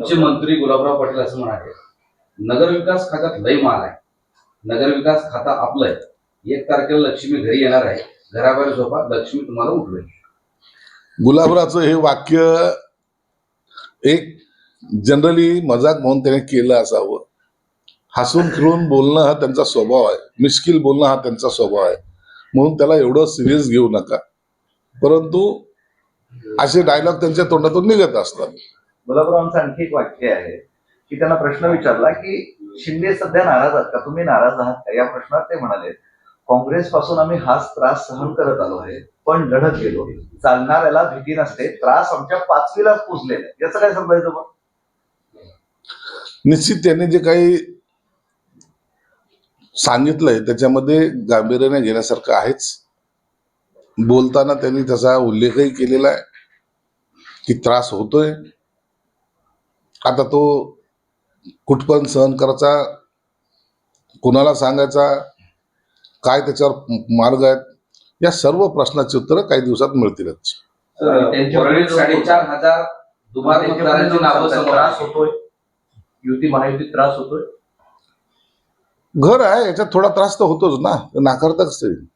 आमचे मंत्री गुलाबराव पाटील असं म्हणाले नगरविकास खात्यात लय माल आहे. नगरविकास खाता आपलं आहे एक तारखेला लक्ष्मी घरी येणार आहे. घराबाहेर झोपा लक्ष्मी तुम्हाला उठवेल. गुलाबरावचं हे वाक्य एक जनरली मजाक म्हणून त्याने केलं असावं. हसून खेळून बोलणं हा त्यांचा स्वभाव आहे. मिश्किल बोलणं हा त्यांचा स्वभाव आहे. म्हणून त्याला एवढं सिरियस घेऊ नका. परंतु असे डायलॉग त्यांच्या तोंडातून निघत असतात. गुलाबरावांचं आणखी एक वाक्य आहे की त्यांना प्रश्न विचारला की शिंदे सध्या नाराज आहात का? तुम्ही नाराज आहात का? या प्रश्नात ते म्हणाले काँग्रेस पासून आम्ही हाच त्रास सहन करत आलो आहे पण लढत गेलो चालणाऱ्याला भीती नसते त्रास आमच्या पाचवीला पोचलेला आहे. याचं काय समजायचं मग? निश्चित त्यांनी जे काही सांगितलंय त्याच्यामध्ये गांभीर्याने घेण्यासारखं आहेच. बोलताना त्यांनी त्याचा उल्लेखही केलेला आहे की त्रास होतोय. आता तो कुठपर्यंत सहन करायचा कुणाला सांगायचा काय त्याच्यावर मार्ग आहेत या सर्व प्रश्नाची उत्तरं काही दिवसात मिळतीलच. वरळीत साडेचार हजार दुबार मतदारांची नावं समोर त्रास आली. होतोय. युती महायुतीत त्रास होतोय. घर आहे याच्यात थोडा त्रास तर होतोच ना. नाकारता कसं येईल?